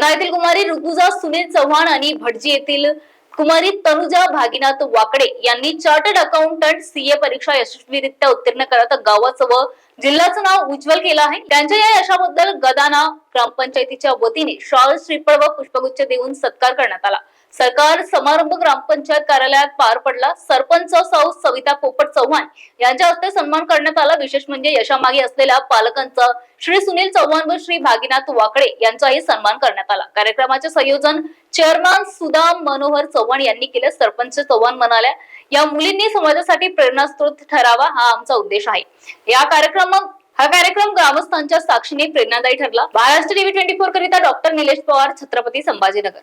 बदना येथील कुमारी ऋतुजा सुनील चव्हाण आणि भटजी येथील कुमारी तनुजा भागीनाथ वाकडे यांनी चार्टर्ड अकाउंटंट सीए परीक्षा यशस्वीरित्या उत्तीर्ण करत गावाचं व जिल्ह्याचं नाव उज्ज्वल केलं आहे. त्यांच्या या यशाबद्दल गदाना ग्रामपंचायतीच्या वतीने शॉल श्रीफळ व पुष्पगुच्छ देऊन सत्कार करण्यात आला. सरकार समारंभ ग्रामपंचायत कार्यालयात पार पडला. सरपंच सौ सविता पोपट चव्हाण यांच्या हस्ते सन्मान करण्यात आला. विशेष म्हणजे यशामागे असलेल्या पालकांचा श्री सुनील चव्हाण व श्री भागीनाथ वाकडे यांचाही सन्मान करण्यात आला. कार्यक्रमाचे संयोजन चेअरमॅन सुदाम मनोहर चव्हाण यांनी केले. सरपंच चव्हाण म्हणाल्या या मुलींनी समाजासाठी प्रेरणास्त्रोत ठरावा हा आमचा उद्देश आहे. या कार्यक्रमात हा कार्यक्रम ग्रामस्थांच्या साक्षीने प्रेरणादायी ठरला. महाराष्ट्र टीव्ही ट्वेंटी फोर करिता डॉक्टर निलेश पवार छत्रपती संभाजीनगर.